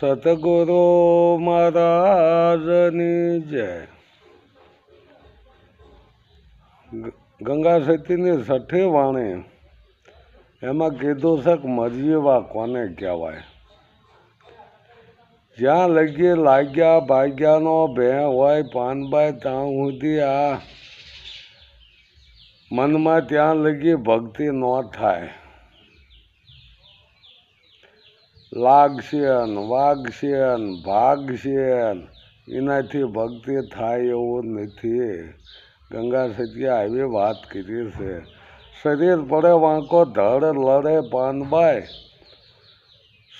સતગુરુ મહારાજની જય. ગંગા સતીની છઠ્ઠી વાણી એમાં કીધું છે કે મરજીવા કોને કહેવાય? જ્યાં લગી લાગ્યા ભાગ્યાનો ભે હોય પાનભાઈ ત્યાં સુધી આ મનમાં ત્યાં લગી ભક્તિ ન થાય. લાગશે ને વાગશે એનાથી ભક્તિ થાય એવું નથી. ગંગા સત્યા આવી વાત કરી છે. શરીર પડે વાંકો, ધડ લડે પાનબાઈ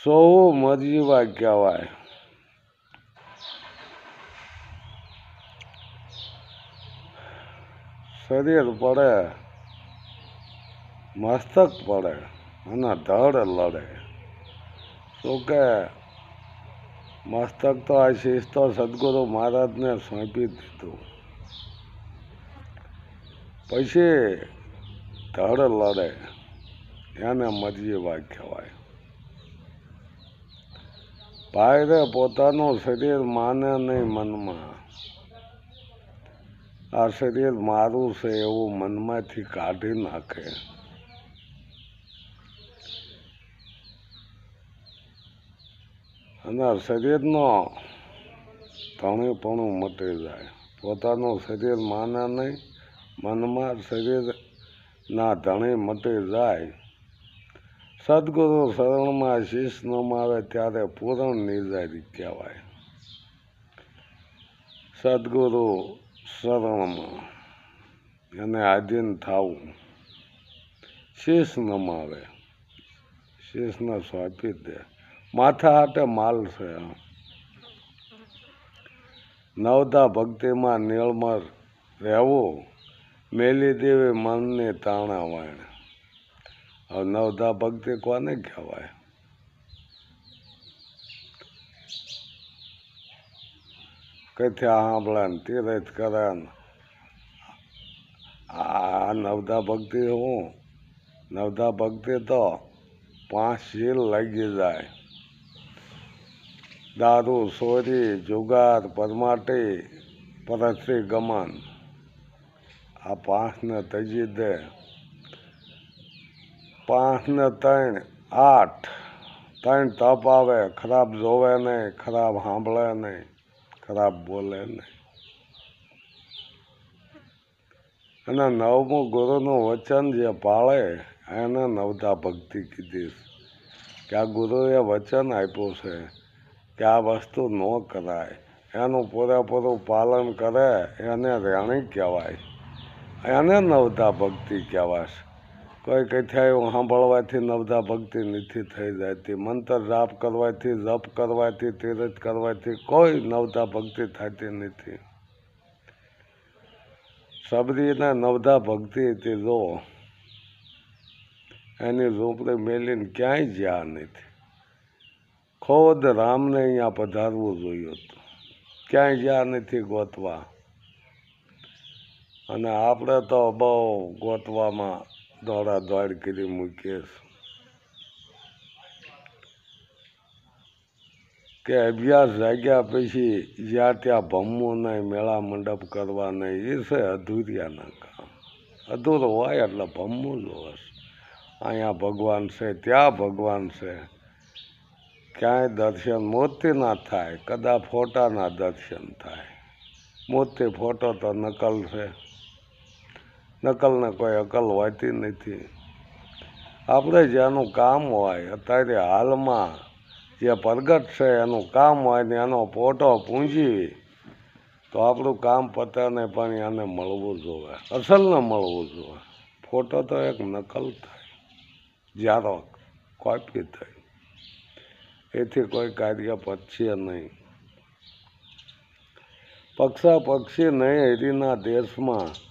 સૌ મરજીવા કહેવાય. શરીર પડે, મસ્તક પડે અને ધડ લડે. શું કે મસ્તક તો આ શીશ તો સદગુરુ મહારાજને સોંપી દીધું. પછી ધડ લડે, એને મરજીવા કહેવાય. ભાઈરે પોતાનું શરીર માને નહીં મનમાં. આ શરીર મારું છે એવું મનમાંથી કાઢી નાખે. અને શરીરનો ધણીપણું મટી જાય. પોતાનું શરીર માને નહીં, મનમાં શરીરના ધણી મટી જાય. સદગુરુ શરણમાં શીશ નમાવે ત્યારે પૂરણ નિર્ધારિત કહેવાય. સદગુરુ શરણમાં એને આધીન થવું. શીશ નમાવે શીશને સોંપી દે. માથા હાટે માલ છે. નવતા ભક્તિમાં નિર્મળ રહેવું, મેલી દેવી મનને તાણા વાણ. હવે નવતા ભક્તિ કોને કહેવાય? કથ્યા સાંભળે ને તીરથ કરે ને આ નવતા ભક્તિ હું? નવતા ભક્તિ તો પાંચ શીલ લાગી જાય. દારૂ સોરી, જુગાર, પરમાટી પરસ્ત્રી ગમન. આ પાંચને તજી દે પાંચને ત્રણ, આઠ. ત્રણ તપ આવે, ખરાબ જોવે નહીં, ખરાબ સાંભળે નહીં, ખરાબ બોલે નહીં. અને નવમું ગુરુનું વચન જે પાળે, એને નવતા ભક્તિ કીધી કે આ ગુરુએ વચન આપ્યું છે. કે આ વસ્તુ ન કરાય. એનું પૂરેપૂરું પાલન કરે, એને રેણી કહેવાય. એને નવતા ભક્તિ કહેવાય કોઈ કથાયું સાંભળવાથી નવતા ભક્તિ નથી થઈ જતી. મંત્ર જાપ કરવાથી, જપ કરવાથી, તીર્થ કરવાથી કોઈ નવતા ભક્તિ થતી નથી. સબરીને નવતા ભક્તિ હતી, જો. એની ઝૂંપડી મેલીને ક્યાંય જ્યાં નથી. ખોદ રામને અહીંયા પધારવું જોયું હતું ક્યાંય જ્યાં નથી ગોતવા. અને આપણે તો બહુ ગોતવામાં દોડા દોડ કરી મૂકીએ. કે અભ્યાસ જાગ્યા પછી જ્યાં ત્યાં ભમવું નહીં, મેળા મંડપ કરવા નહીં, એ છે અધૂરિયાના કામ. અધૂરો હોય એટલે ભમવું જ હોય. અહીંયા ભગવાન છે, ત્યાં ભગવાન છે. ક્યાંય દર્શન મૂર્તિના થાય કદા ફોટાના દર્શન થાય. મૂર્તિ ફોટો તો નકલ છે. નકલને કોઈ અકલ હોતી નથી. આપણે જેનું કામ હોય, અત્યારે હાલમાં જે પ્રગટ છે એનું કામ હોય ને એનો ફોટો પૂંજી, તો આપણું કામ પતે ને પણ એને મળવું જોવે, અસલને મળવું જોવે. ફોટો તો એક નકલ થાય. જ્યારો કોપી થઈ. એથી કોઈ કાર્ય પચશે નહીં. પક્ષા પક્ષી નહીં હરીના દેશમાં.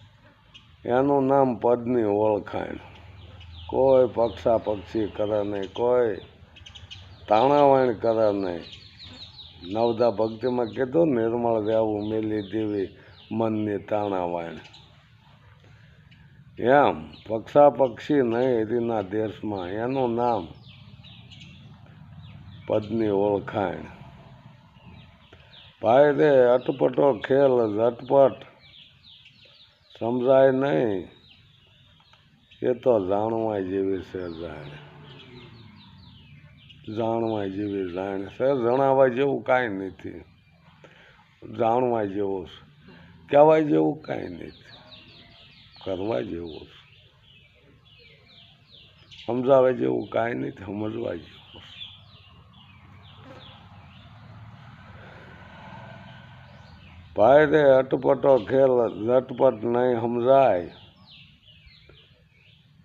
એનું નામ પદની ઓળખાણ. કોઈ પક્ષા પક્ષી કરે નહીં, કોઈ તાણાવાણ કરે નહીં. નવદા ભક્તિમાં કીધું, નિર્મળ રહેવું મેલી દેવી મનની તાણાવાણ. એમ, પક્ષા પક્ષી નહીં હરીના દેશમાં. એનું નામ પદની ઓળખાણ. ભાઈ રે અટપટો ખેલ ઝટપટ. સમજાય નહીં. એ તો જાણવા જેવી છે જાણ. જાણવા જેવી જાણ છે. જણાવવા જેવું કાંઈ નથી. જાણવા જેવું છે. કહેવાય જેવું કાંઈ નથી. કરવા જેવું છે. સમજાવે જેવું કાંઈ નથી. સમજવા જેવું છે ભાઈ રે અટપટો ખેલ ઝટપટ નહીં સમજાય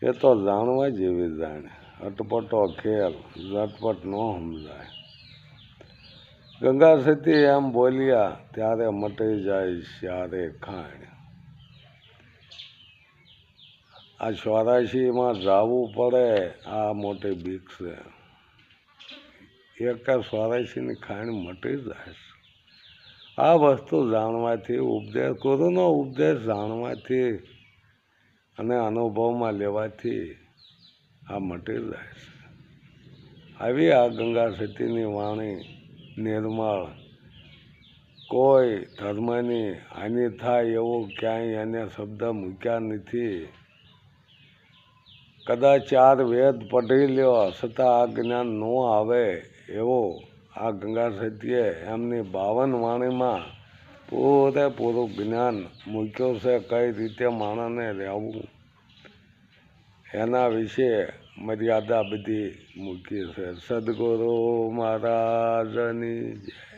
એ તો જાણવા જેવી જાણે અટપટો ખેલ ઝટપટ ન સમજાય ગંગા સતી એમ બોલ્યા ત્યારે મટી જાય ત્યારે ખાણ આ ચોરાશીમાં જાવું પડે આ મોટી બીક છે એક ચોરાશીની ખાણ મટી જાય છે આ વસ્તુ જાણવાથી ઉપદેશ ગુરુનો ઉપદેશ જાણવાથી અને અનુભવમાં લેવાથી આ મટી જાય છે. આવી આ ગંગા સતીની વાણી, નિર્મળ, કોઈ ધર્મની હાનિ થાય એવું ક્યાંય એને શબ્દ મૂક્યા નથી. કદાચ ચાર વેદ પઢી લ્યો, છતાં આ જ્ઞાન ન આવે એવો આ ગંગા સતીએ એમની બાવન વાણીમાં પોતે પૂરું જ્ઞાન મૂક્યું છે કઈ રીતે માણસને રહેવું? એના વિશે મર્યાદા બધી મૂકી છે. સદગુરુ મહારાજની જય.